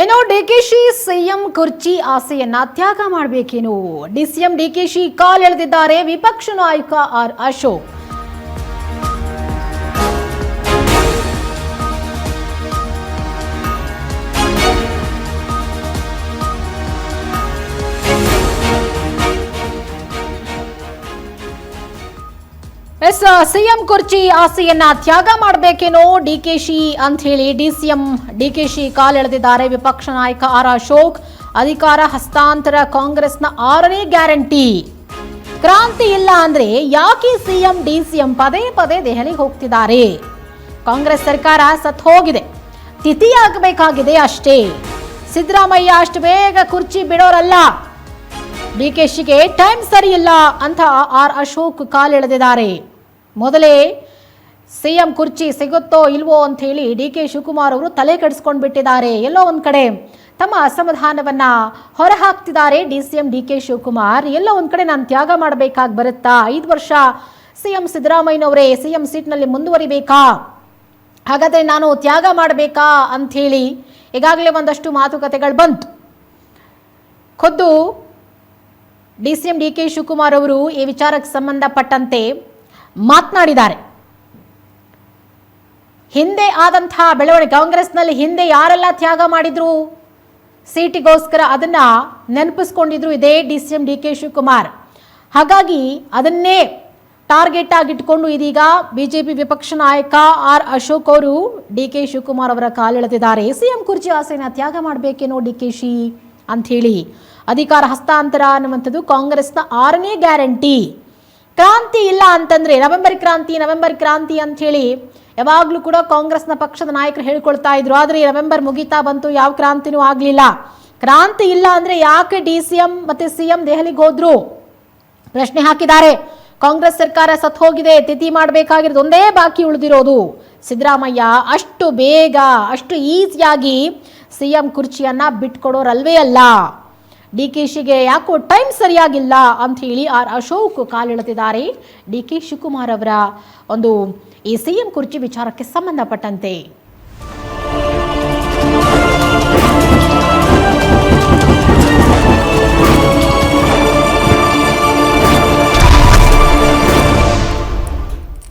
ಇನ್ನು ಡಿಕೆಶಿ ಸಿಎಂ ಕುರ್ಚಿ ಆಸೆಯನ್ನ ತ್ಯಾಗ ಮಾಡಬೇಕೇನು. ಡಿಸಿಎಂ ಡಿಕೆಶಿ ಕಾಲೆಳೆದಿದ್ದಾರೆ ವಿಪಕ್ಷ ನಾಯಕ ಆರ್ ಅಶೋಕ್. ಎಸ್, ಸಿಎಂ ಕುರ್ಚಿ ಆಸೆಯನ್ನ ತ್ಯಾಗ ಮಾಡಬೇಕೇನೋ ಡಿಕೆಶಿ ಅಂತ ಹೇಳಿ ಡಿಸಿಎಂ ಡಿಕೆಶಿ ಕಾಲೆಳೆದಿದ್ದಾರೆ. ವಿಪಕ್ಷ ನಾಯಕ ಆರ್ ಅಶೋಕ್ ಅಧಿಕಾರ ಹಸ್ತಾಂತರ ಕಾಂಗ್ರೆಸ್ನ ಆರನೇ ಗ್ಯಾರಂಟಿ. ಕ್ರಾಂತಿ ಇಲ್ಲ ಅಂದ್ರೆ ಯಾಕೆ ಸಿಎಂ, ಡಿಸಿಎಂ ಪದೇ ಪದೇ ದೆಹಲಿಗೆ ಹೋಗ್ತಿದ್ದಾರೆ? ಕಾಂಗ್ರೆಸ್ ಸರ್ಕಾರ ಸತ್ ಹೋಗಿದೆ. ತಿಥಿಯಾಗಬೇಕಾಗಿದೆ ಅಷ್ಟೇ. ಸಿದ್ದರಾಮಯ್ಯ ಅಷ್ಟು ಬೇಗ ಕುರ್ಚಿ ಬಿಡೋರಲ್ಲ. ಡಿಕೆಶಿಗೆ ಟೈಮ್ ಸರಿಯಿಲ್ಲ ಅಂತ ಆರ್ ಅಶೋಕ್ ಕಾಲೆಳೆದಿದ್ದಾರೆ. ಮೊದಲೇ ಸಿಎಂ ಕುರ್ಚಿ ಸಿಗುತ್ತೋ ಇಲ್ವೋ ಅಂತ ಹೇಳಿ ಡಿ ಕೆ ಶಿವಕುಮಾರ್ ಅವರು ತಲೆ ಕೆಡಿಸ್ಕೊಂಡು ಬಿಟ್ಟಿದ್ದಾರೆ ಎಲ್ಲೋ ಒಂದು ಕಡೆ ತಮ್ಮ ಅಸಮಾಧಾನವನ್ನ ಹೊರಹಾಕ್ತಿದ್ದಾರೆ D C M D K Shivakumar. ಎಲ್ಲೋ ಒಂದು ಕಡೆ ನಾನು ತ್ಯಾಗ ಮಾಡಬೇಕಾಗಿ ಬರುತ್ತಾ? ಐದು ವರ್ಷ ಸಿಎಂ ಸಿದ್ದರಾಮಯ್ಯನವರೇ ಸಿಎಂ ಸೀಟ್ನಲ್ಲಿ ಮುಂದುವರಿಬೇಕಾ? ಹಾಗಾದ್ರೆ ನಾನು ತ್ಯಾಗ ಮಾಡಬೇಕಾ ಅಂಥೇಳಿ ಈಗಾಗಲೇ ಒಂದಷ್ಟು ಮಾತುಕತೆಗಳು ಬಂತು. ಖುದ್ದು D C M D K Shivakumar ಅವರು ಈ ವಿಚಾರಕ್ಕೆ ಸಂಬಂಧಪಟ್ಟಂತೆ ಮಾತನಾಡಿದ್ದಾರೆ. ಹಿಂದೆ ಆದಂತಹ ಬೆಳವಣಿಗೆ, ಕಾಂಗ್ರೆಸ್ನಲ್ಲಿ ಹಿಂದೆ ಯಾರೆಲ್ಲ ತ್ಯಾಗ ಮಾಡಿದ್ರು? ಸೀಟಿಗೋಸ್ಕರ ಅದನ್ನ ನೆನಪಿಸ್ಕೊಂಡಿದ್ರು ಇದೇ D C M D K Shivakumar. ಹಾಗಾಗಿ ಅದನ್ನೇ ಟಾರ್ಗೆಟ್ ಆಗಿಟ್ಕೊಂಡು ಇದೀಗ ಬಿಜೆಪಿ ವಿಪಕ್ಷ ನಾಯಕ ಆರ್ ಅಶೋಕ್ ಅವರು ಡಿ ಕೆ ಶಿವಕುಮಾರ್ ಅವರ ಕಾಲೆಳೆದಿದ್ದಾರೆ ಸಿಎಂ ಕುರ್ಚಿ ಆಸೆನ ತ್ಯಾಗ ಮಾಡಬೇಕೇನೋ ಡಿ ಕೆ ಶಿ ಅಂಥೇಳಿ. ಅಧಿಕಾರ ಹಸ್ತಾಂತರ ಅನ್ನುವಂಥದ್ದು ಕಾಂಗ್ರೆಸ್ನ ಆರನೇ ಗ್ಯಾರಂಟಿ. ಕ್ರಾಂತಿ ಇಲ್ಲ ಅಂತಂದ್ರೆ ನವೆಂಬರ್ ಕ್ರಾಂತಿ ನವೆಂಬರ್ ಕ್ರಾಂತಿ ಅಂತ ಹೇಳಿ ಯಾವಾಗಲೂ ಕೂಡ ಕಾಂಗ್ರೆಸ್ನ ಪಕ್ಷದ ನಾಯಕರು ಹೇಳ್ಕೊಳ್ತಾ ಇದ್ರು. ಆದರೆ ನವೆಂಬರ್ ಮುಗಿತಾ ಬಂತು, ಯಾವ ಕ್ರಾಂತಿನೂ ಆಗಲಿಲ್ಲ. ಕ್ರಾಂತಿ ಇಲ್ಲ ಅಂದ್ರೆ ಯಾಕೆ ಡಿ ಸಿ ಎಂ ಮತ್ತೆ ಸಿ ಎಂ ದೆಹಲಿಗೆ ಹೋದ್ರು? ಪ್ರಶ್ನೆ ಹಾಕಿದ್ದಾರೆ. ಕಾಂಗ್ರೆಸ್ ಸರ್ಕಾರ ಸತ್ ಹೋಗಿದೆ, ತಿಥಿ ಮಾಡಬೇಕಾಗಿರೋದು ಒಂದೇ ಬಾಕಿ ಉಳಿದಿರೋದು. ಸಿದ್ದರಾಮಯ್ಯ, ಅಷ್ಟು ಬೇಗ, ಅಷ್ಟು ಈಸಿಯಾಗಿ ಸಿ ಎಂ ಕುರ್ಚಿಯನ್ನ ಬಿಟ್ಕೊಡೋರಲ್ವೇ ಅಲ್ಲ. ಡಿ ಕೆ ಶಿಗೆ ಯಾಕೋ ಟೈಮ್ ಸರಿಯಾಗಿಲ್ಲ ಅಂತ ಹೇಳಿ ಆರ್ ಅಶೋಕ್ ಕಾಲೆಳೆತಿದ್ದಾರೆ ಡಿ ಕೆ ಶಿವಕುಮಾರ್ ಅವರ ಒಂದು ಈ ಸಿ ಎಂ ಕುರ್ಚಿ ವಿಚಾರಕ್ಕೆ ಸಂಬಂಧಪಟ್ಟಂತೆ.